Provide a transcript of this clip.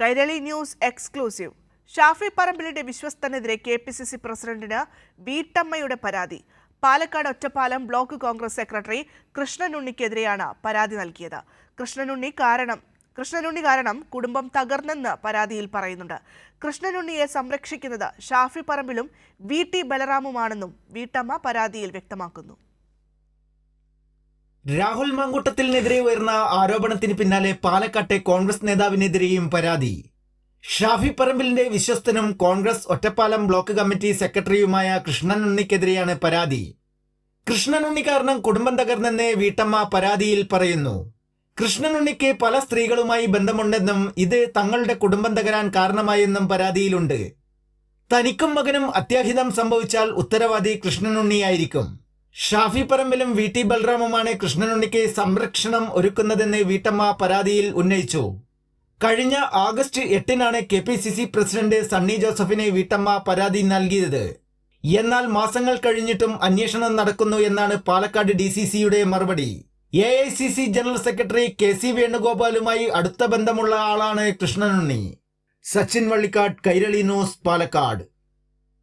Kairali news exclusive. Shafi പറമ്പിലിന്റെ വിശ്വസ്തനെതിരെ K P C C പ്രസിഡന്റിന് വീട്ടമ്മയുടെ പരാതി. Palakkad Ottapalam block Congress secretary കൃഷ്ണനുണ്ണിക്കെതിരെയാണ് പരാതി നൽകിയത്. കൃഷ്ണനുണ്ണി കാരണം കൃഷ്ണനുണ്ണി കാരണം കുടുംബം തകർന്നെന്ന് പരാതിയിൽ പറയുന്നുണ്ട്. കൃഷ്ണനുണ്ണിയെ സംരക്ഷിക്കുന്നത് ഷാഫി പറമ്പിലും വി ടി ബലറാമുമാണെന്നും വീട്ടമ്മ പരാതിയിൽ വ്യക്തമാക്കുന്നു. രാഹുൽ മങ്കുട്ടത്തിനെതിരെ ഉയർന്ന ആരോപണത്തിന് പിന്നാലെ പാലക്കാട്ടെ കോൺഗ്രസ് നേതാവിനെതിരെയും പരാതി. ഷാഫി പറമ്പിലിന്റെ വിശ്വസ്തനും കോൺഗ്രസ് ഒറ്റപ്പാലം ബ്ലോക്ക് കമ്മിറ്റി സെക്രട്ടറിയുമായ കൃഷ്ണൻ ഉണ്ണിക്കെതിരെയാണ് പരാതി. കൃഷ്ണൻ ഉണ്ണി കാരണം കുടുംബം തകർന്നെന്ന് വീട്ടമ്മ പരാതിയിൽ പറയുന്നു. കൃഷ്ണൻ ഉണ്ണിക്ക് പല സ്ത്രീകളുമായി ബന്ധമുണ്ടെന്നും ഇത് തങ്ങളുടെ കുടുംബം തകരാൻ കാരണമായെന്നും പരാതിയിലുണ്ട്. തനിക്കും മകനും അത്യാഹിതം സംഭവിച്ചാൽ ഉത്തരവാദി കൃഷ്ണനുണ്ണിയായിരിക്കും ഷാഫി പറമ്പിലും വി ടി ബൽറാമുമാണ് കൃഷ്ണനുണ്ണിക്ക് സംരക്ഷണം ഒരുക്കുന്നതെന്ന് വീട്ടമ്മ പരാതിയിൽ ഉന്നയിച്ചു. കഴിഞ്ഞ ആഗസ്റ്റ് എട്ടിനാണ് K P C C president Sunny ജോസഫിനെ വീട്ടമ്മ പരാതി നൽകിയത്. എന്നാൽ മാസങ്ങൾ കഴിഞ്ഞിട്ടും അന്വേഷണം നടക്കുന്നു എന്നാണ് പാലക്കാട് ഡി സി സിയുടെ മറുപടി. A I C C general secretary K C വേണുഗോപാലുമായി അടുത്ത ബന്ധമുള്ള ആളാണ് കൃഷ്ണനുണ്ണി. സച്ചിൻ വള്ളിക്കാട് കൈരളി ന്യൂസ് പാലക്കാട്.